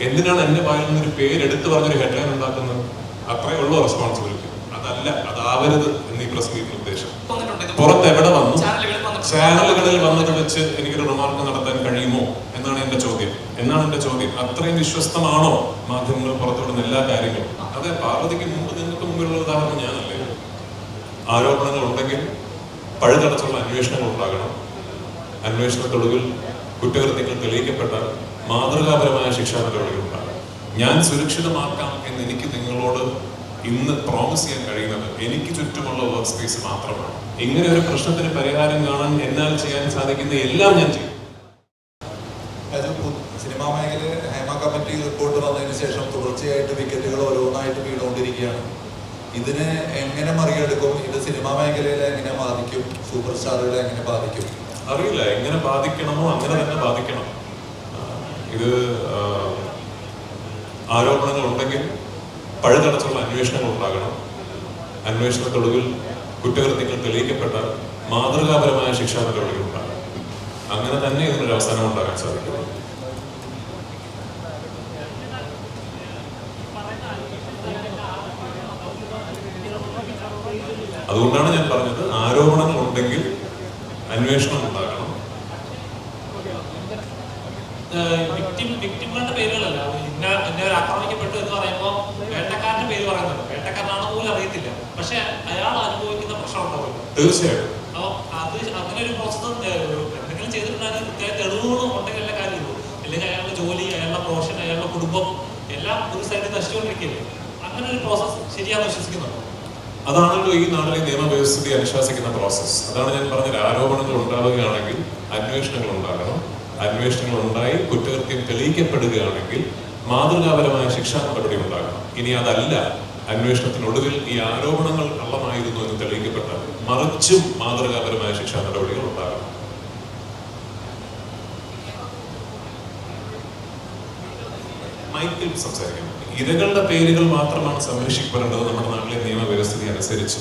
എന്തിനാണ് എന്റെ വായിൽ നിന്നൊരു പേര് എടുത്തു പറഞ്ഞൊരു ഹെഡ്ലൈൻ ഉണ്ടാക്കുന്നത്? അത്രേ ഉള്ളൂ റെസ്പോൺസിബിലിറ്റി അതല്ല അതാവരുത് എന്ന് ഈ പ്രസ് മീറ്റിന് ഉദ്ദേശം. പുറത്ത് എവിടെ വന്നു? ചാനലുകളിൽ വന്നിട്ട് വെച്ച് എനിക്കൊരു റിമാർക്ക് നടത്താൻ കഴിയുമോ? എന്നാണ് എന്റെ ചോദ്യം. എന്നാണ് എന്റെ ചോദ്യം? അത്രയും വിശ്വസ്തമാണോ മാധ്യമങ്ങൾ പുറത്തുവിടുന്ന എല്ലാ കാര്യങ്ങളും? അതെ പാർവതിക്ക് മുമ്പ് നിങ്ങൾക്ക് മുമ്പിലുള്ള ഉദാഹരണം ഞാനല്ലേ? ആരോപണങ്ങൾ ഉണ്ടെങ്കിൽ പഴുതടച്ചുള്ള അന്വേഷണങ്ങൾ ഉണ്ടാകണം. അന്വേഷണത്തൊടുവിൽ കുറ്റകൃത്യങ്ങൾ തെളിയിക്കപ്പെട്ടാൽ മാതൃകാപരമായ ശിക്ഷാ നടപടികൾ ഉണ്ടാകണം. ഞാൻ സുരക്ഷിതമാക്കാം എന്ന് എനിക്ക് നിങ്ങളോട് ഇന്ന് പ്രോമിസ് ചെയ്യാൻ കഴിയുന്നത് എനിക്ക് ചുറ്റുമുള്ള വർക്ക് സ്പേസ് മാത്രമാണ്. ഇങ്ങനെ ഒരു പ്രശ്നത്തിന് പരിഹാരം കാണാൻ എന്നാൽ ചെയ്യാൻ സാധിക്കുന്ന എല്ലാം ഞാൻ ചെയ്യും. സിനിമാ മേഖലയിൽ ഹേമ കമ്മിറ്റി റിപ്പോർട്ട് വന്നതിന് ശേഷം തുടർച്ചയായിട്ട് വിക്കറ്റുകൾ ഓരോന്നായിട്ട് വീണുകൊണ്ടിരിക്കുകയാണ്. ഇതിനെ എങ്ങനെ മറികടക്കും? ഇത് സിനിമാ മേഖലയിലെ എങ്ങനെ ബാധിക്കും? സൂപ്പർ സ്റ്റാറുകളെ എങ്ങനെ ബാധിക്കും? അറിയില്ല. എങ്ങനെ ബാധിക്കണമോ അങ്ങനെ തന്നെ ബാധിക്കണം. ഇത് ആരോപണങ്ങൾ ഉണ്ടെങ്കിൽ പഴുതടച്ചുള്ള അന്വേഷണങ്ങൾ ഉണ്ടാകണം അന്വേഷണത്തൊടുവിൽ കുറ്റകൃത്യങ്ങൾ തെളിയിക്കപ്പെട്ട മാതൃകാപരമായ ശിക്ഷാ നടപടികൾ ഉണ്ടാകണം. അങ്ങനെ തന്നെ ഇതിനൊരു അവസാനം ഉണ്ടാകാൻ സാധിക്കും. അതുകൊണ്ടാണ് ഞാൻ പറഞ്ഞത് ആരോപണങ്ങൾ ഉണ്ടെങ്കിൽ അന്വേഷണം ഉണ്ടാകണം വിക്ടിം വിക്ടിമുകളുടെ പേരുകളല്ല. ഇന്ന ഇന്ന ഒരു ആക്രമിക്കപ്പെട്ടു എന്ന് പറയുമ്പോൾ വേട്ടക്കാരന്റെ പേര് പറയുന്നുണ്ട്. വേട്ടക്കാരനാണെന്ന് പോലും അറിയത്തില്ല. പക്ഷെ അയാൾ അനുഭവിക്കുന്ന പ്രശ്നം ഉണ്ടാവില്ല. തീർച്ചയായിട്ടും. അപ്പൊ അത് അങ്ങനെ ഒരു പ്രോസസ് എന്തെങ്കിലും ചെയ്തിട്ടുണ്ടെങ്കിൽ കൃത്യമായ തെളിവുകളും ഉണ്ടെങ്കിൽ എല്ലാ കാര്യമുള്ളൂ അല്ലെങ്കിൽ അയാളുടെ ജോലി അയാളുടെ പ്രൊഫഷൻ അയാളുടെ കുടുംബം എല്ലാം ഒരു സൈഡിൽ നശിച്ചുകൊണ്ടിരിക്കുകയല്ലേ? അങ്ങനെ ഒരു പ്രോസസ് ശരിയാണെന്ന് വിശ്വസിക്കുന്നുണ്ടോ അതാണല്ലോ ഈ നാട്ടിലെ നിയമവ്യവസ്ഥിതി അനുശാസിക്കുന്ന പ്രോസസ്സ് അതാണ് ഞാൻ പറഞ്ഞത്. ആരോപണങ്ങൾ ഉണ്ടാവുകയാണെങ്കിൽ അന്വേഷണങ്ങൾ ഉണ്ടാകണം. അന്വേഷണങ്ങൾ ഉണ്ടായി കുറ്റകൃത്യം തെളിയിക്കപ്പെടുകയാണെങ്കിൽ മാതൃകാപരമായ ശിക്ഷാ നടപടി ഉണ്ടാകണം. ഇനി അതല്ല അന്വേഷണത്തിനൊടുവിൽ ഈ ആരോപണങ്ങൾ കള്ളമായിരുന്നു എന്ന് തെളിയിക്കപ്പെട്ടാൽ മറിച്ചും മാതൃകാപരമായ ശിക്ഷാ നടപടികൾ ഉണ്ടാകണം. മൈക്കിൽ സംസാരിക്കാം ഇരകളുടെ പേരുകൾ മാത്രമാണ് സംരക്ഷിക്കപ്പെടേണ്ടത്. നമ്മുടെ നാട്ടിലെ നിയമവ്യവസ്ഥിതി അനുസരിച്ച്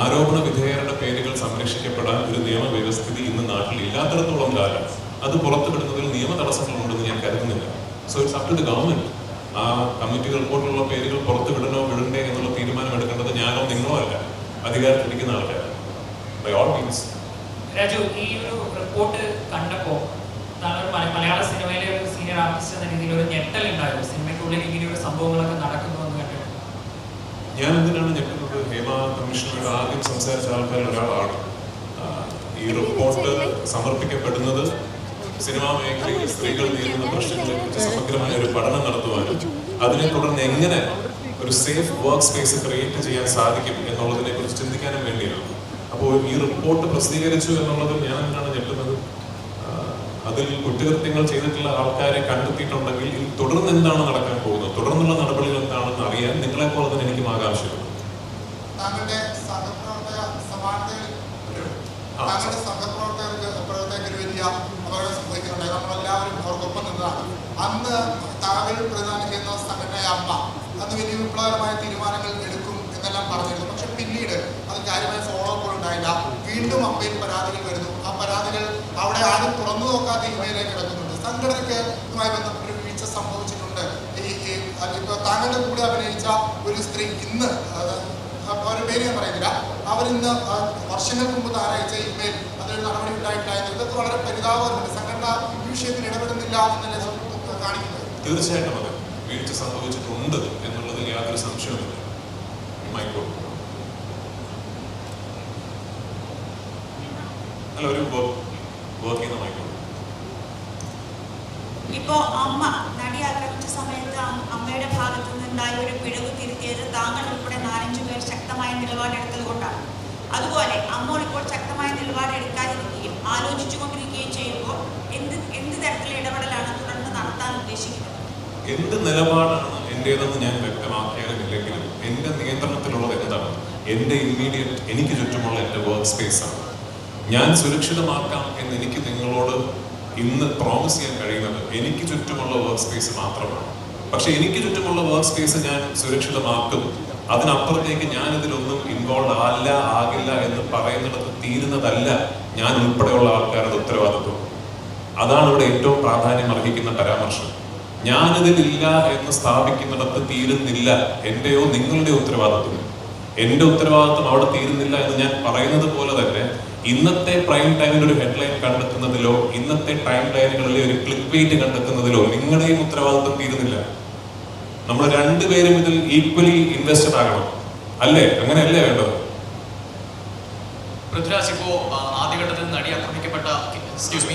ആരോപണ വിധേയരുടെ പേരുകൾ സംരക്ഷിക്കപ്പെടാൻ ഒരു നിയമവ്യവസ്ഥിതി ഇന്ന് നാട്ടിൽ ഇല്ലാത്തിടത്തോളം കാലം അത് പുറത്തുവിടുന്നതിൽ നിയമ തടസ്സങ്ങളുണ്ടെന്ന് ഞാൻ കരുതുന്നില്ല. So it's up to the government ആ കമ്മിറ്റി റിപ്പോർട്ടിലുള്ള പേരുകൾ പുറത്തുവിടണോ വിടണ്ടേ എന്നുള്ള തീരുമാനം എടുക്കേണ്ടത് ഞാനോ നിങ്ങളോ അല്ല. അധികാരത്തിലിരിക്കുന്ന ആൾക്കാർ ബൈ ഓൾ മീൻസ് രാജു ഈ ഒരു റിപ്പോർട്ട് കണ്ടപ്പോൾ താങ്കൾ ഒരു മല- മലയാള സിനിമയിലെ ഒരു സീനിയർ ആർട്ടിസ്റ്റ് എന്ന രീതിയിൽ ഒരു ഞെട്ടൽ ഉണ്ടായിരുന്നു സിനിമയ്ക്കുള്ളിൽ ഇങ്ങനെയൊരു സംഭവങ്ങളൊക്കെ നടക്കുന്നു എന്ന് കണ്ടിട്ട് ഞാൻ എന്തിനാണ് ഞെട്ടുന്നത് ഹേമ കമ്മീഷനോട് ആദ്യം സംസാരിച്ച ആൾക്കാരിൽ ഒരാളാണ് ആ, ഈ റിപ്പോർട്ട് സമർപ്പിക്കപ്പെടുന്നത് സിനിമാ മേഖലയിൽ സ്ത്രീകൾ നേരിടുന്ന പ്രശ്നങ്ങളെ കുറിച്ച് സമഗ്രമായ ഒരു പഠനം നടത്തുവാനും അതിനെ തുടർന്ന് എങ്ങനെ ഒരു സേഫ് വർക്ക് സ്പേസ് ക്രിയേറ്റ് ചെയ്യാൻ സാധിക്കും എന്നുള്ളതിനെ കുറിച്ച് ചിന്തിക്കാനും വേണ്ടിയാണ്. അപ്പോൾ ഈ റിപ്പോർട്ട് പ്രസിദ്ധീകരിച്ചു എന്നുള്ളത് ഞാൻ എന്തിനാണ് ഞെട്ടുന്നത് അതിൽ കുറ്റകൃത്യങ്ങൾ ചെയ്തിട്ടുള്ള ആൾക്കാരെ കണ്ടെത്തിയിട്ടുണ്ടെങ്കിൽ ഇനി തുടർന്ന് എന്താണ് നടക്കാൻ പോകുന്നത്? തുടർന്നുള്ള നടപടികൾ എന്താണെന്ന് അറിയാൻ നിങ്ങളെ പോലെ തന്നെ എനിക്കും ആകാംക്ഷയുണ്ട്. സഹപ്രവർത്തകർക്ക് എപ്പോഴത്തേക്ക് ഒരു വലിയ അപകടം സംഭവിക്കുന്നുണ്ട് നമ്മളെല്ലാവരും അവർക്കൊപ്പം നിന്നതാണ്. അന്ന് താങ്കൾ പ്രധാനം ചെയ്യുന്ന സംഘടനയായ അമ്മ അന്ന് വലിയ വിപ്ലവകരമായ തീരുമാനങ്ങൾ എടുക്കും എന്നെല്ലാം പറഞ്ഞിരുന്നു. പക്ഷെ പിന്നീട് അത് കാര്യമായ ഫോളോ അപ്പ് ഉണ്ടായില്ല. വീണ്ടും അമ്മയിൽ പരാതികൾ വരുന്നു. ആ പരാതികൾ അവിടെ ആരും തുറന്നു നോക്കാതെ ഇമയിലേക്ക് കിടക്കുന്നുണ്ട് സംഘടനയ്ക്ക് ഇതുമായി ബന്ധപ്പെട്ട് വീഴ്ച സംഭവിച്ചിട്ടുണ്ട്. ഈ ഈ ഇപ്പൊ താങ്കളുടെ കൂടെ അഭിനയിച്ച ഒരു സ്ത്രീ ഇന്ന് അവരുടെ പേര് ഞാൻ പറയുന്നില്ല. അവരിന്ന് വർഷങ്ങൾക്ക് മുമ്പ് താരയച്ച ഇമെയിൽ അതിൽ നടപടി ഉണ്ടായിട്ടില്ല ഇതൊക്കെ വളരെ പരിതാപകരമുണ്ട് സംഘടന ഈ വിഷയത്തിൽ ഇടപെടുന്നില്ല കാണിക്കുന്നത് തീർച്ചയായിട്ടും അതെ. വീഴ്ച സംഭവിച്ചിട്ടുണ്ട് എന്നുള്ളതിൽ യാതൊരു സംശയവുമില്ല. മൈക്രോ അല്ല ഒരു വർക്ക് ചെയ്യുന്ന മൈക്രോ ഇപ്പോ അമ്മ നടി ആക്രമിച്ച സമയത്ത് അമ്മയുടെ ഭാഗത്തു നിന്നുണ്ടായ ഒരു പിഴവ് തിരുത്തിയത് താങ്കൾ ഉൾപ്പെടെ നാലഞ്ചു പേർ ശക്തമായ നിലപാടെടുത്തത് കൊണ്ടാണ്. അതുപോലെ അമ്മ ഇപ്പോൾ ശക്തമായ നിലപാടെടുക്കാതിരിക്കുകയും ആലോചിച്ചുകൊണ്ടിരിക്കുകയും ചെയ്യുമ്പോൾ എന്ത് എന്ത് തരത്തിലുള്ള ഇടപെടലാണ് ഉദ്ദേശിക്കുന്നത്? എന്ത് നിലപാടാണ് എന്റേതെന്ന് ഞാൻ വ്യക്തമാക്കിയാലുമില്ലെങ്കിലും എന്റെ നിയന്ത്രണത്തിലുള്ളത് എന്താണ്? എന്റെ ഇമ്മീഡിയറ്റ് എനിക്ക് ചുറ്റുമുള്ള എന്റെ വർക്ക് സ്പേസാണ് ഞാൻ സുരക്ഷിതമാക്കാം എന്ന് എനിക്ക് നിങ്ങളോട് ഇന്ന് പ്രോമിസ് ചെയ്യാൻ കഴിയുന്നത് എനിക്ക് ചുറ്റുമുള്ള വർക്ക് സ്പേസ് മാത്രമാണ്. പക്ഷെ എനിക്ക് ചുറ്റുമുള്ള വർക്ക് സ്പേസ് ഞാൻ സുരക്ഷിതമാക്കും. അതിനപ്പുറത്തേക്ക് ഞാൻ ഇതിലൊന്നും ഇൻവോൾവ് ആല്ല ആകില്ല എന്ന് പറയുന്നിടത്ത് തീരുന്നതല്ല ഞാൻ ഉൾപ്പെടെയുള്ള ആൾക്കാരുടെ ഉത്തരവാദിത്വം. അതാണ് ഇവിടെ ഏറ്റവും പ്രാധാന്യം അർഹിക്കുന്ന പരാമർശം. ഞാനിതിലില്ല എന്ന് സ്ഥാപിക്കുന്നിടത്ത് തീരുന്നില്ല എന്റെയോ നിങ്ങളുടെ ഉത്തരവാദിത്വം. എന്റെ ഉത്തരവാദിത്വം അവിടെ തീരുന്നില്ല എന്ന് ഞാൻ പറയുന്നത് പോലെ തന്നെ ഇന്നത്തെ പ്രൈം ടൈമിൽ ഒരു ഹെഡ്ലൈൻ കണ്ടെത്തുന്നതിലോ ഇന്നത്തെ ടൈം ലൈനുകളിലെ ഒരു ക്ലിക്ക് വെയിറ്റ് കണ്ടെത്തുന്നതിലോ നിങ്ങളുടെയും ഉത്തരവാദിത്വം തീരുന്നില്ല. നമ്മൾ രണ്ടുപേരും ഇതിൽ ഈക്വലി ഇൻവെസ്റ്റഡ് ആകണം. അല്ലേ? അങ്ങനെയല്ലേ വേണ്ടത്? പൃഥ്വിരാജ് ഇപ്പോ ആദ്യഘട്ടത്തിൽ നടി ആക്രമിക്കപ്പെട്ട എക്സ്ക്യൂസ് മീ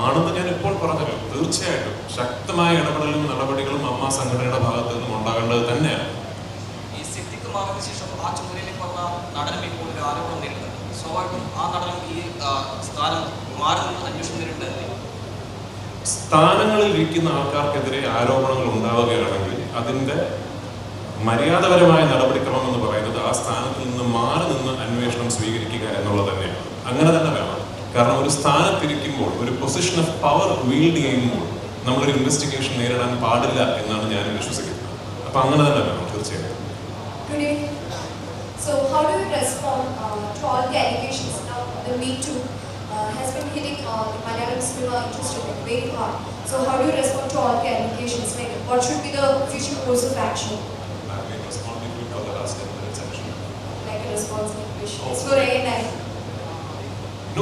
ആണെന്ന് ഞാൻ ഇപ്പോൾ പറഞ്ഞല്ലോ. തീർച്ചയായിട്ടും ശക്തമായ ഇടപെടലും നടപടികളും അമ്മ സംഘടനയുടെ ഭാഗത്ത് നിന്നും ഉണ്ടാകേണ്ടത് തന്നെയാണ്. ഈ സിദ്ധിക്ക് മാറിയ ശേഷം ആ ചുമതലയിൽ പറഞ്ഞ നടനം ഇപ്പോൾ ഒരു ആരോപണം സ്വാഭാവികം ആ നടനം ഈ സ്ഥാനം മാറി നിന്ന് അന്വേഷണം നേരിടുന്നത് സ്ഥാനങ്ങളിൽ ഇരിക്കുന്ന ആൾക്കാർക്കെതിരെ ആരോപണങ്ങൾ ഉണ്ടാവുകയാണെങ്കിൽ അതിന്റെ മര്യാദപരമായ നടപടിക്രമം എന്ന് പറയുന്നത് ആ സ്ഥാനത്ത് നിന്ന് മാറി നിന്ന് അന്വേഷണം സ്വീകരിക്കുക എന്നുള്ളത് തന്നെയാണ്. അങ്ങനെ തന്നെ വേണം. കാരണം ഒരു സ്ഥാനത്തിരിക്കുമ്പോൾ ഒരു പൊസിഷൻ ഓഫ് പവർ വീൽഡ് ചെയ്യുമ്പോൾ നമ്മളൊരു ഇൻവെസ്റ്റിഗേഷൻ നേരിടാൻ പാടില്ല എന്നാണ് ഞാൻ വിശ്വസിക്കുന്നത് അപ്പൊ അങ്ങനെ തന്നെ വേണം തീർച്ചയായും So, how do you respond uh, to all the allegations now? The Me Too uh, has been hitting uh, the Malayalam cinema industry like very hard. So, how do you respond to all the allegations? Like, what should be the future course of action? I've been responding to the last 10 minutes actually. Like a response question. No,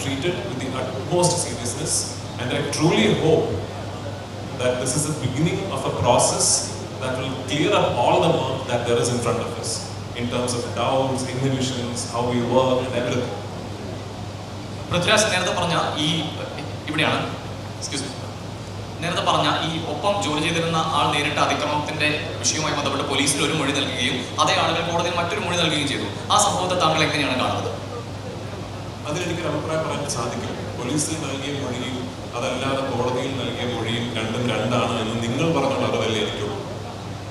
treated with the utmost seriousness, and I truly hope that this is the beginning of a process that will clear up all the work that there is in front of us in terms of doubts, inhibitions, how we work, and everything. Prithviraj നേരത്തെ പറഞ്ഞ ഈ ഇവിടെയാണ് excuse നേരത്തെ പറഞ്ഞ ഈ ഒപ്പം ജോലി ചെയ്തിരുന്ന ആൾ നേരിട്ട അതിക്രമത്തിന്റെ വിഷയവുമായി ബന്ധപ്പെട്ട് പോലീസിൽ ഒരു മൊഴി നൽകുകയും അതേ ആളുകൾ കോടതിയിൽ മറ്റൊരു മൊഴി നൽകുകയും ചെയ്തു ആ സംഭവത്തെ താങ്കൾ എങ്ങനെയാണ് കാണുന്നത് അതിലെനിക്കൊരു അഭിപ്രായം പറയാൻ സാധിക്കും പോലീസിൽ നൽകിയ മൊഴിയും അതല്ലാതെ കോടതിയിൽ നൽകിയ മൊഴിയും രണ്ടും രണ്ടാണ് എന്ന് നിങ്ങൾ പറഞ്ഞുള്ള അറിവല്ലേ എനിക്കുള്ളൂ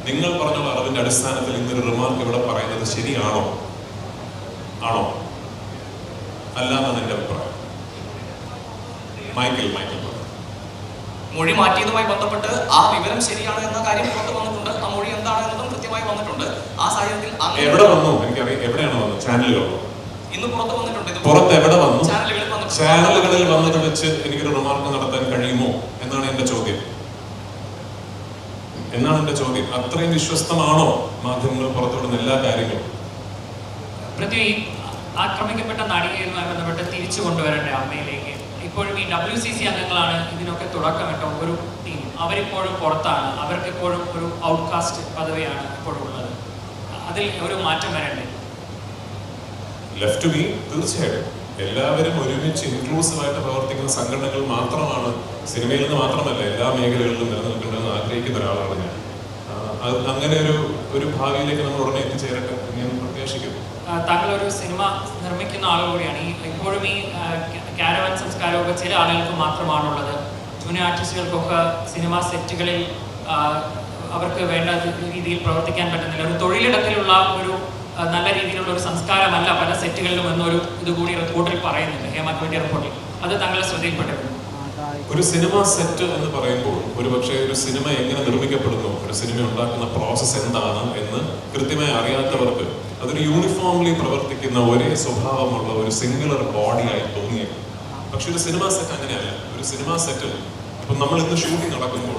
നിങ്ങൾ പറഞ്ഞുള്ള അറിവിന്റെ അടിസ്ഥാനത്തിൽ ഇന്നൊരു റിമാർക്ക് ഇവിടെ പറയുന്നത് ശരിയാണോ? ആണോ? അല്ല എന്നാണ് എന്റെ അഭിപ്രായം മൈക്കിൾ മൈക്കിൾ. മൊഴി മാറ്റിയതുമായി ബന്ധപ്പെട്ട് ആ വിവരം ശരിയാണ് എന്ന കാര്യം പുറത്തു വന്നിട്ടുണ്ട്. ആ മൊഴി എന്താണ് എന്നതും കൃത്യമായി വന്നിട്ടുണ്ട്. ആ സാഹചര്യത്തിൽ എവിടെ വന്നു? എനിക്കറിയാം. എവിടെയാണ് വന്നത്? ചാനലിലോ ഇന്ന് പുറത്തു ഇത് പുറത്ത് എവിടെ വന്നു? ചാനലുകളിൽ വന്നത് വെച്ച് എനിക്കൊരു റിമാർക്ക് നടത്താൻ കഴിയുമോ? എന്നാണ് എന്റെ ചോദ്യം. എന്നാണ് എന്റെ ചോദ്യം? അത്രയും വിശ്വസ്തമാണോ മാധ്യമങ്ങൾ പുറത്തുവിടുന്ന എല്ലാ കാര്യങ്ങളും? ആക്രമിക്കപ്പെട്ട നടികയുമായി ബന്ധപ്പെട്ട് തിരിച്ചു കൊണ്ടുവരേണ്ട അമ്മയിലേക്ക്? ഇപ്പോഴും ഈ ഡബ്ല്യു സി സി അംഗങ്ങളാണ് ഇതിനൊക്കെ തുടക്കമിട്ട ഒരു ടീം അവരിപ്പോഴും പുറത്താണ്. അവർക്ക് ഇപ്പോഴും ഒരു ഔട്ട്കാസ്റ്റ് പദവിയാണ് ഇപ്പോഴും ഉള്ളത്. അതിൽ ഒരു മാറ്റം വരണ്ടേ? ലെഫ്റ്റ് ബി തീർച്ചയായിട്ടും. എല്ലാവരും ഒരുമിച്ച് ഇൻക്ലൂസീവ് ആയിട്ട് പ്രവർത്തിക്കുന്ന സംഘടനകൾ മാത്രമാണ് സിനിമയിൽ നിന്ന് മാത്രമല്ല എല്ലാ മേഖലകളിലും നിലനിൽക്കേണ്ടതെന്ന് ആഗ്രഹിക്കുന്ന ഒരാളാണ് ഞാൻ. അങ്ങനെ ഒരു ഒരു ഭാവിയിലേക്ക് നമ്മൾ ഉടനെ എത്തിച്ചേരട്ടെ ഞാൻ പ്രത്യാശിക്കുന്നു. താങ്കൾ ഒരു സിനിമ നിർമ്മിക്കുന്ന ആൾ കൂടിയാണ്. ഈ ഇപ്പോഴും ഈ കാരവൻ സംസ്കാരമൊക്കെ ചില ആളുകൾക്ക് മാത്രമാണുള്ളത്. ജൂനിയർ ആർട്ടിസ്റ്റുകൾക്കൊക്കെ സിനിമ സെറ്റുകളിൽ അവർക്ക് വേണ്ട രീതിയിൽ പ്രവർത്തിക്കാൻ പറ്റുന്നില്ല. ഒരു തൊഴിലിടത്തിലുള്ള ഒരു നല്ല രീതിയിലുള്ള ഒരു സംസ്കാരമല്ല പല സെറ്റുകളിലും എന്നൊരു ഇതുകൂടി റിപ്പോർട്ടിൽ പറയുന്നുണ്ട്. ഹേമ കമ്മിറ്റി റിപ്പോർട്ടിൽ അത് താങ്കളെ ശ്രദ്ധയിൽപ്പെട്ടിരുന്നു. ഒരു സിനിമ സെറ്റ് എന്ന് പറയുമ്പോൾ ഒരു പക്ഷേ ഒരു സിനിമ എങ്ങനെ നിർമ്മിക്കപ്പെടുന്നു ഒരു സിനിമ ഉണ്ടാക്കുന്ന പ്രോസസ്സ് എന്താണ് എന്ന് കൃത്യമായി അറിയാത്തവർക്ക് അതൊരു യൂണിഫോംലി പ്രവർത്തിക്കുന്ന ഒരേ സ്വഭാവമുള്ള ഒരു സിംഗുലർ ബോഡിയായി തോന്നിയേക്കും. പക്ഷെ ഒരു സിനിമ സെറ്റ് അങ്ങനെയല്ല. ഒരു സിനിമ സെറ്റിൽ ഇപ്പം നമ്മൾ ഇന്ന് ഷൂട്ടിംഗ് നടക്കുമ്പോൾ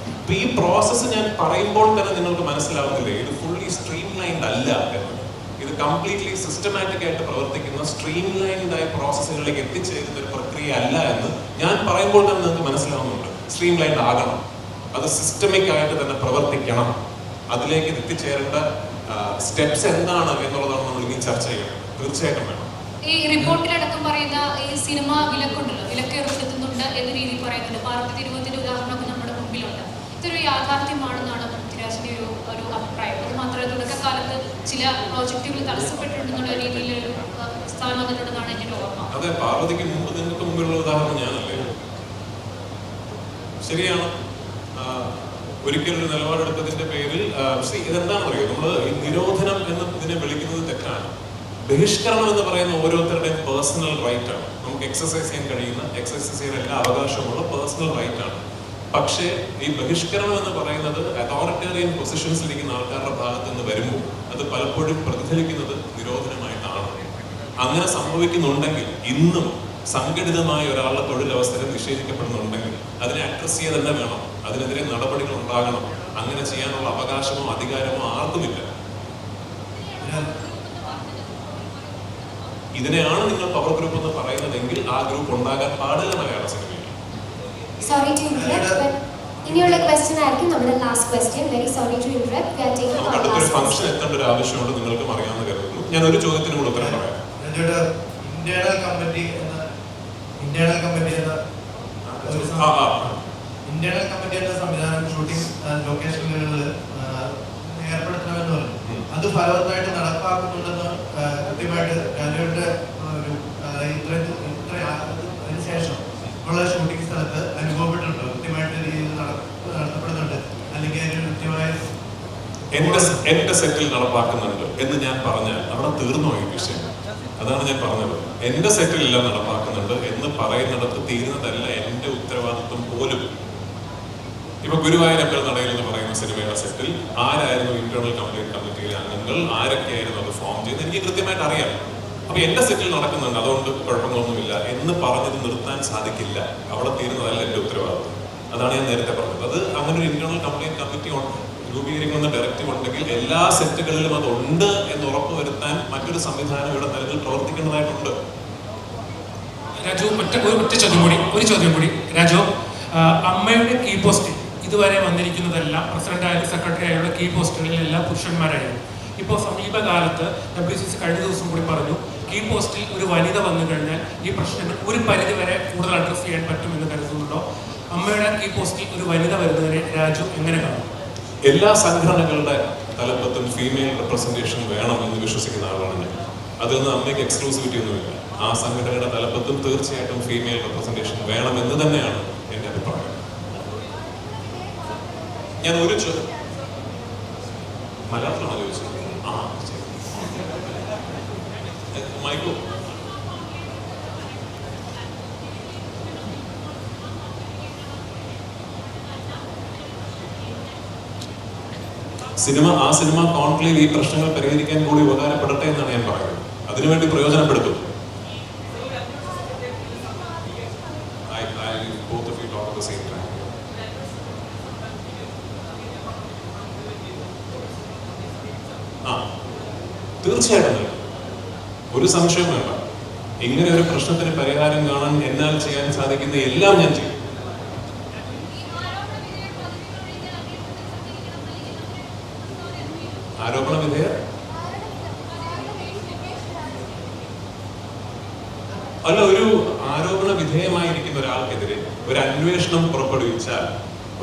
അപ്പൊ ഈ പ്രോസസ്സ് ഞാൻ പറയുമ്പോൾ തന്നെ നിങ്ങൾക്ക് മനസ്സിലാവുന്നില്ലേ? ഇത് ഫുള്ളി സ്ട്രീം ലൈൻഡ് അല്ല ഇത് കംപ്ലീറ്റ്ലി സിസ്റ്റമാറ്റിക് ആയിട്ട് പ്രവർത്തിക്കുന്ന സ്ട്രീം ലൈൻഡ് ആയ പ്രോസസ്സുകളിലേക്ക് എത്തിച്ചേരുന്ന ഒരു പ്രക്രിയ അല്ല എന്ന് ഞാൻ പറയുമ്പോൾ തന്നെ നിങ്ങൾക്ക് മനസ്സിലാവുന്നുണ്ട്. സ്ട്രീം ലൈൻഡ് ആകണം. അത് സിസ്റ്റമിക് ആയിട്ട് തന്നെ പ്രവർത്തിക്കണം. അതിലേക്ക് എത്തിച്ചേരേണ്ട സ്റ്റെപ്സ് എന്താണ് എന്നുള്ളതാണ് നമ്മൾ ഇനി ചർച്ച ചെയ്യണം. തീർച്ചയായിട്ടും വേണം. ഈ റിപ്പോർട്ടിലടക്കം പറയുന്ന ഈ സിനിമ വിലക്കുണ്ടല്ലോ? വിലക്ക് ഏർപ്പെടുത്തുന്നുണ്ട് എന്ന രീതിയിൽ പറയുന്നുണ്ട്. പാർട്ടി തിരുവത്തിന്റെ യാഥാർത്ഥ്യമാണെന്നാണ് പൃഥ്വിരാജിന്റെ ഒരു ഒരു അഭിപ്രായം. അത് മാത്രമല്ല തുടക്കകാലത്ത് ചില പ്രോജക്റ്റുകൾ തടസ്സപ്പെട്ടിട്ടുണ്ടെന്നുള്ള രീതിയിലൊരു സ്ഥാനം വന്നിട്ടുണ്ടെന്നാണ് എന്റെ ഓർമ്മ. അതെ പാർവതിക്ക് മുമ്പ് നിങ്ങൾക്ക് മുമ്പിലുള്ള ഉദാഹരണം ഞാനല്ലേ? ശരിയാണ്. ഒരിക്കലൊരു നിലപാടെടുത്തതിന്റെ പേരിൽ ഇതെന്താണെന്ന് അറിയോ നമ്മൾ ഈ നിരോധനം എന്ന് ഇതിനെ വിളിക്കുന്നത് തെറ്റാണ്. ബഹിഷ്കരണം എന്ന് പറയുന്ന ഓരോരുത്തരുടെയും പേഴ്സണൽ റൈറ്റ് ആണ്. നമുക്ക് എക്സസൈസ് ചെയ്യാൻ കഴിയുന്ന എക്സസൈസ് ചെയ്യാൻ എല്ലാ അവകാശമുള്ള പേഴ്സണൽ റൈറ്റ് ആണ്. പക്ഷേ ഈ ബഹിഷ്കരണം എന്ന് പറയുന്നത് അതോറിറ്റേറിയൻ പൊസിഷൻസിലിരിക്കുന്ന ആൾക്കാരുടെ ഭാഗത്ത് നിന്ന് വരുമ്പോൾ അത് പലപ്പോഴും പ്രതിഫലിക്കുന്നത് നിരോധനമായിട്ടാണ്. അങ്ങനെ സംഭവിക്കുന്നുണ്ടെങ്കിൽ ഇന്നും സംഘടിതമായ ഒരാളുടെ തൊഴിലവസരം നിഷേധിക്കപ്പെടുന്നുണ്ടെങ്കിൽ അതിനെ അഡ്രസ് ചെയ്യുക തന്നെ വേണം. അതിനെതിരെ നടപടികൾ ഉണ്ടാകണം. അങ്ങനെ ചെയ്യാനുള്ള അവകാശമോ അധികാരമോ ആർക്കുമില്ല. ഇതിനെയാണ് നിങ്ങൾ പവർ ഗ്രൂപ്പ് എന്ന് പറയുന്നതെങ്കിൽ ആ ഗ്രൂപ്പ് ഉണ്ടാകാൻ പാടില്ല മലയാള സിനിമയിൽ Sorry ടു interrupt, but ഇനിയുള്ള ക്വസ്റ്റ്യൻ ആയിരിക്കും നമ്മുടെ last question very sorry to interrupt we are taking നമുക്ക് ലാസ്റ്റ് ഫംഗ്ഷൻ എത്തേണ്ട ഒരു ആവശ്യമുണ്ട് നിങ്ങൾക്ക് അറിയാമെന്ന് കരുതുന്നു ഞാൻ ഒരു ചോദ്യത്തിന് കൂടെ ഉത്തരം പറയാം. ഇന്റേണൽ കമ്മിറ്റി എന്ന ഇന്റേണൽ കമ്മിറ്റി എന്ന ഒരു ആ ആ. ഇന്റേണൽ കമ്മിറ്റി എന്ന സംവിധാനം ഷൂട്ടിംഗ് ലൊക്കേഷനുകളിൽ ഏർപ്പെടുത്തണമെന്ന് പറഞ്ഞു. അത് ഫലവത്തായിട്ട് നടപ്പാക്കുന്നുണ്ടെന്ന് കൃത്യമായിട്ട് രാജുവിന്റെ ഒരു ഇത്രയും ഇത്ര അതിന് ശേഷം ഉള്ള ഷൂട്ടിംഗ് സ്ഥലത്ത് അനുഭവപ്പെട്ടിട്ടുണ്ടോ? കൃത്യമായിട്ട് രീതിയിൽ നട- നടത്തപ്പെടുന്നുണ്ട്. അല്ലെങ്കിൽ അതിന് കൃത്യമായ എന്റെ സെറ്റിൽ നടപ്പാക്കുന്നുണ്ട് എന്ന് ഞാൻ പറഞ്ഞാൽ അവിടെ തീർന്നു ഈ വിഷയം അതാണ് ഞാൻ പറഞ്ഞത്. എന്റെ സെറ്റിൽ എല്ലാം നടപ്പാക്കുന്നുണ്ട് എന്ന് പറയുന്നിടത്ത് തീരുന്നതല്ല എന്റെ ഉത്തരവാദിത്വം പോലും. ഇപ്പൊ ഗുരുവായൂരപ്പൽ നടയിൽ എന്ന് പറയുന്ന സിനിമയുടെ സെറ്റിൽ ആരായിരുന്നു ഇന്റേണൽ കംപ്ലീറ്റ് കമ്മിറ്റിയിലെ അംഗങ്ങൾ? ആരൊക്കെയായിരുന്നു അത് ഫോം ചെയ്ത് എനിക്ക് കൃത്യമായിട്ട് അറിയാം. അപ്പൊ എന്റെ സെറ്റിൽ നടക്കുന്നുണ്ട്. അതുകൊണ്ട് കുഴപ്പങ്ങളൊന്നുമില്ല. എന്ന് പറഞ്ഞത് നിർത്താൻ സാധിക്കില്ല. അവിടെ തീരുന്നതല്ല എന്റെ ഉത്തരവാദിത്വം. അതാണ് ഞാൻ നേരത്തെ പറഞ്ഞത്. അത് അങ്ങനെ ഒരു ഇന്റേണൽ കംപ്ലീറ്റ് കമ്മിറ്റി രൂപീകരിക്കുന്ന ഡയറക്റ്റീവ് ഉണ്ടെങ്കിൽ എല്ലാ സെറ്റുകളിലും അത് ഉണ്ട് എന്ന് ഉറപ്പുവരുത്താൻ മറ്റൊരു സംവിധാനം ഇവിടെ നിലവിൽ പ്രവർത്തിക്കേണ്ടതായിട്ടുണ്ട്. രാജു ഒറ്റ ഒരു ഒറ്റ ചോദ്യം കൂടി ഒരു ചോദ്യം കൂടി. രാജു അമ്മയുടെ കീ പോസ്റ്റ് ഇതുവരെ വന്നിരിക്കുന്നതെല്ലാം പ്രസിഡന്റ് ആയാലും സെക്രട്ടറി ആയാലും കീ പോസ്റ്റുകളിലെല്ലാം പുരുഷന്മാരായിരുന്നു. ഇപ്പോൾ സമീപകാലത്ത് ഡബ്ല്യു സി സി കഴിഞ്ഞ ദിവസം കൂടി പറഞ്ഞു കീ പോസ്റ്റിൽ ഒരു വനിത വന്നു കഴിഞ്ഞാൽ ഈ പ്രശ്നങ്ങൾ ഒരു പരിധി വരെ കൂടുതൽ അഡ്രസ് ചെയ്യാൻ പറ്റുമെന്ന് കരുതുന്നുണ്ടോ? അമ്മയുടെ ഈ പോസ്റ്റിൽ ഒരു വനിത വരുന്നതിനെ രാജു എങ്ങനെ കാണും? എല്ലാ സംഘടനകളുടെ തലപ്പത്തും ഫീമെയിൽ റെപ്രസെന്റേഷൻ വേണം എന്ന് വിശ്വസിക്കുന്ന ആളാണ് ഞാൻ. അതിൽ നിന്ന് അമ്മയ്ക്ക് എക്സ്ക്ലൂസിവിറ്റി ഒന്നുമില്ല. ആ സംഘടനയുടെ തലപ്പത്തും തീർച്ചയായിട്ടും ഫീമെയിൽ റെപ്രസെന്റേഷൻ വേണം എന്ന് തന്നെയാണ് എന്റെ അഭിപ്രായം. ഞാൻ ഒരു മലയാളത്തിലാണോ ചോദിച്ചത് ആ ശരി. എ, മൈക്കു സിനിമ ആ സിനിമ കോൺക്ലേവ് ഈ പ്രശ്നങ്ങൾ പരിഹരിക്കാൻ കൂടി ഉപകാരപ്പെടട്ടെ എന്നാണ് ഞാൻ പറയുന്നത്. അതിനുവേണ്ടി പ്രയോജനപ്പെടുത്തും. തീർച്ചയായിട്ടും ഒരു സംശയം വേണ്ട. ഇങ്ങനെ ഒരു പ്രശ്നത്തിന് പരിഹാരം കാണാൻ എന്നാൽ ചെയ്യാൻ സാധിക്കുന്ന എല്ലാം ഞാൻ ചെയ്യും ആരോപണ വിധേയർ അല്ല ഒരു ആരോപണ വിധേയമായിരിക്കുന്ന ഒരാൾക്കെതിരെ ഒരു അന്വേഷണം പുറപ്പെടുവിച്ചാൽ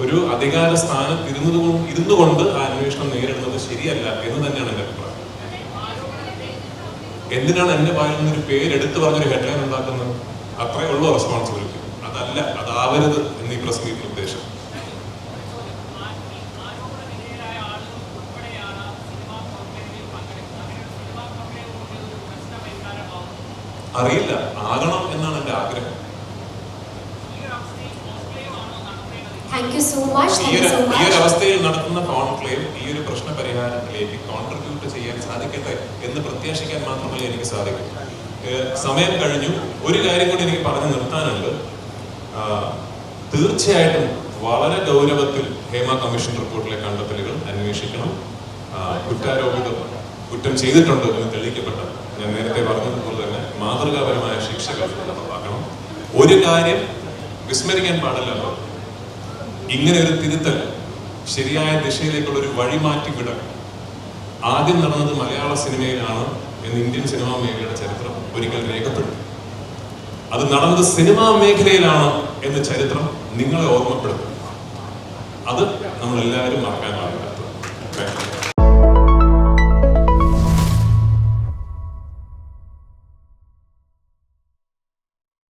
ഒരു അധികാര സ്ഥാനത്ത് ഇരുന്നത് ഇരുന്നു കൊണ്ട് ആ അന്വേഷണം നേരിടുന്നത് ശരിയല്ല എന്ന് തന്നെയാണ് എന്റെ അഭിപ്രായം. എന്തിനാണ് എന്റെ വായിൽ നിന്നൊരു പേര് എടുത്തു പറഞ്ഞൊരു ഹെഡ്ലൈൻ ഉണ്ടാക്കുന്നത്? അത്രേ ഉള്ളൂ റെസ്പോൺസിബിലിറ്റി അതല്ല അതാവരുത് എന്ന് ഈ പ്രസ് മീറ്റിൽ ഉദ്ദേശം. അറിയില്ല. ആകണം എന്നാണ് എന്റെ ആഗ്രഹം. ഈ ഒരു. അവസ്ഥയിൽ നടത്തുന്ന കോൺക്ലേവ് ഈ ഒരു പ്രശ്ന പരിഹാരത്തിലേക്ക് കോൺട്രിബ്യൂട്ട് ചെയ്യാൻ സാധിക്കട്ടെ എന്ന് പ്രത്യാശിക്കാൻ മാത്രമല്ല എനിക്ക് സാധിക്കും. സമയം കഴിഞ്ഞു. ഒരു കാര്യം കൂടി എനിക്ക് പറഞ്ഞു നിർത്താനുണ്ട്. തീർച്ചയായിട്ടും വളരെ ഗൗരവത്തിൽ ഹേമ കമ്മീഷൻ റിപ്പോർട്ടിലെ കണ്ടെത്തലുകൾ അന്വേഷിക്കണം. കുറ്റാരോപിതം കുറ്റാരോപിതർ കുറ്റം ചെയ്തിട്ടുണ്ട് എന്ന് തെളിയിക്കപ്പെട്ട ഞാൻ നേരത്തെ പറഞ്ഞതുപോലെ തന്നെ മാതൃകാപരമായ നടപ്പാക്കണം ഒരു കാര്യം വിസ്മരിക്കാൻ പാടില്ലല്ലോ ഇങ്ങനെ ഒരു തിരുത്തൽ ശരിയായ ദിശയിലേക്കുള്ള ഒരു വഴിമാറ്റി വിടൽ ആദ്യം നടന്നത് മലയാള സിനിമയിലാണ് എന്ന് ഇന്ത്യൻ സിനിമാ മേഖലയുടെ ചരിത്രം ഒരിക്കൽ രേഖപ്പെടുത്തി. അത് നടന്നത് സിനിമാ മേഖലയിലാണ് എന്ന ചരിത്രം നിങ്ങളെ ഓർമ്മപ്പെടുത്തും. അത് നമ്മളെല്ലാവരും മറക്കാൻ പാടില്ല.